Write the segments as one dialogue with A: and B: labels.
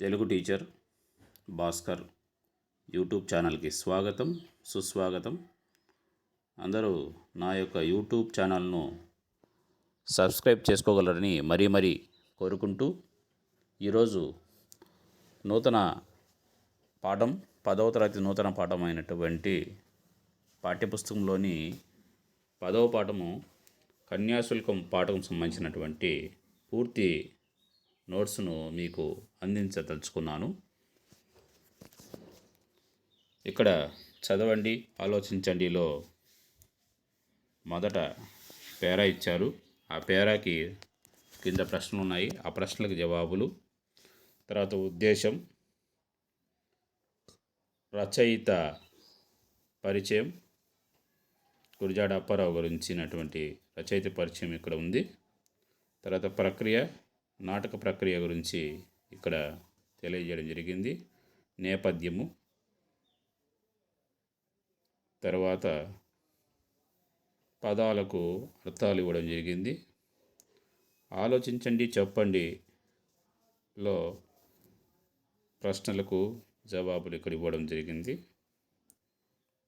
A: Telugu teacher Bhaskar YouTube ఛానల్కి స్వాగతం సుస్వాగతం. అందరూ నా యొక్క యూట్యూబ్ ఛానల్ను సబ్స్క్రైబ్ చేసుకోగలరని మరీ మరీ కోరుకుంటూ ఈరోజు నూతన పాఠం పదవ తరగతి నూతన పాఠం అయినటువంటి పాఠ్యపుస్తకంలోని పదవ పాఠము కన్యాశుల్కం పాఠం సంబంధించినటువంటి పూర్తి నోట్స్ను మీకు అందించదలుచుకున్నాను. ఇక్కడ చదవండి ఆలోచించండిలో మొదట పేరా ఇచ్చారు. ఆ పేరాకి కింద ప్రశ్నలు ఉన్నాయి. ఆ ప్రశ్నలకు జవాబులు. తర్వాత ఉద్దేశం రచయిత పరిచయం గురిజాడ అప్పారావు గురించినటువంటి రచయిత పరిచయం ఇక్కడ ఉంది. తర్వాత ప్రక్రియ నాటక ప్రక్రియ గురించి ఇక్కడ తెలియజేయడం జరిగింది. నేపథ్యము. తర్వాత పదాలకు అర్థాలు ఇవ్వడం జరిగింది. ఆలోచించండి చెప్పండి లో ప్రశ్నలకు జవాబులు ఇక్కడ ఇవ్వడం జరిగింది.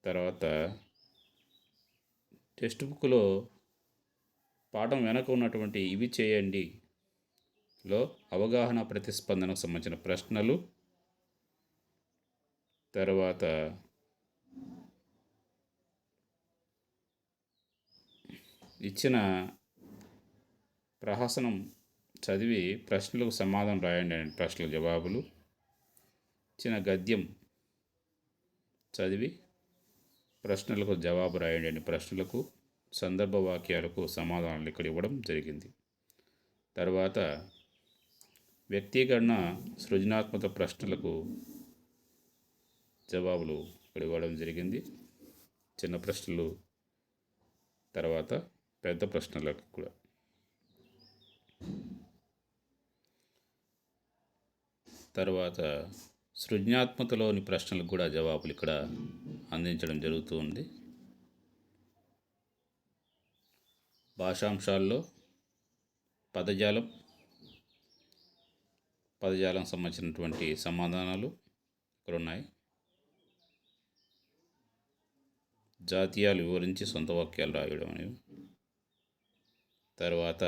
A: తర్వాత టెక్స్ట్ బుక్లో పాఠం వెనక ఉన్నటువంటి ఇవి చేయండి లో అవగాహన ప్రతిస్పందనకు సంబంధించిన ప్రశ్నలు. తర్వాత ఇచ్చిన ప్రహసనం చదివి ప్రశ్నలకు సమాధానం రాయండి అనే ప్రశ్నల జవాబులు. ఇచ్చిన గద్యం చదివి ప్రశ్నలకు జవాబు రాయండి అనే ప్రశ్నలకు సందర్భ వాక్యాలకు సమాధానాలు ఇక్కడ ఇవ్వడం జరిగింది. తర్వాత వ్యక్తీకరణ సృజనాత్మక ప్రశ్నలకు జవాబులు ఇక్కడ ఇవ్వడం జరిగింది. చిన్న ప్రశ్నలు తర్వాత పెద్ద ప్రశ్నలకు కూడా. తర్వాత సృజనాత్మకలోని ప్రశ్నలకు కూడా జవాబులు ఇక్కడ అందించడం జరుగుతూ ఉంది భాషాంశాల్లో పదజాలం పదజాలం సంబంధించినటువంటి సమాధానాలు ఇక్కడ ఉన్నాయి జాతీయాలు వివరించి సొంత వాక్యాలు రాయడం అనేవి తర్వాత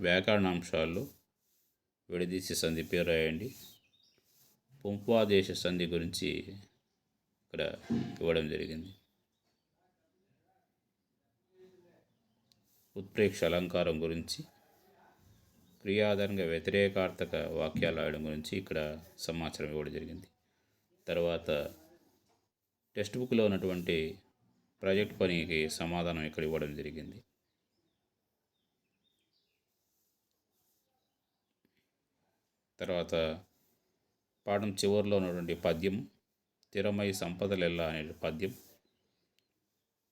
A: వ్యాకరణాంశాల్లో విడదీసి సంధి పేరు రాయండి. పుంపాదేశ సంధి గురించి ఇక్కడ ఇవ్వడం జరిగింది. ఉత్ప్రేక్ష అలంకారం గురించి క్రియాధారంగా వ్యతిరేకార్థక వాక్యాలు రాయడం గురించి ఇక్కడ సమాచారం ఇవ్వడం జరిగింది. తర్వాత టెక్స్ట్ బుక్లో ఉన్నటువంటి ప్రాజెక్ట్ పనికి సమాధానం ఇక్కడ ఇవ్వడం జరిగింది. తర్వాత పాఠం చివరిలో ఉన్నటువంటి పద్యం స్థిరమై సంపదలెల్లా అనే పద్యం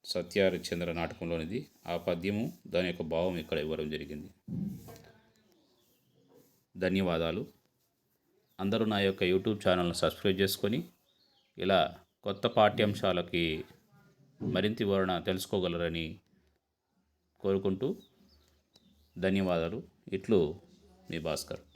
A: సత్యహరిచంద్ర నాటకంలోనిది. ఆ పద్యము దాని యొక్క భావం ఇక్కడ ఇవ్వడం జరిగింది. ధన్యవాదాలు. అందరూ నా యొక్క యూట్యూబ్ ఛానల్ను సబ్స్క్రైబ్ చేసుకొని ఇలా కొత్త పాఠ్యాంశాలకి మరింత వివరణ తెలుసుకోగలరని కోరుకుంటూ ధన్యవాదాలు. ఇట్లు మీ భాస్కర్.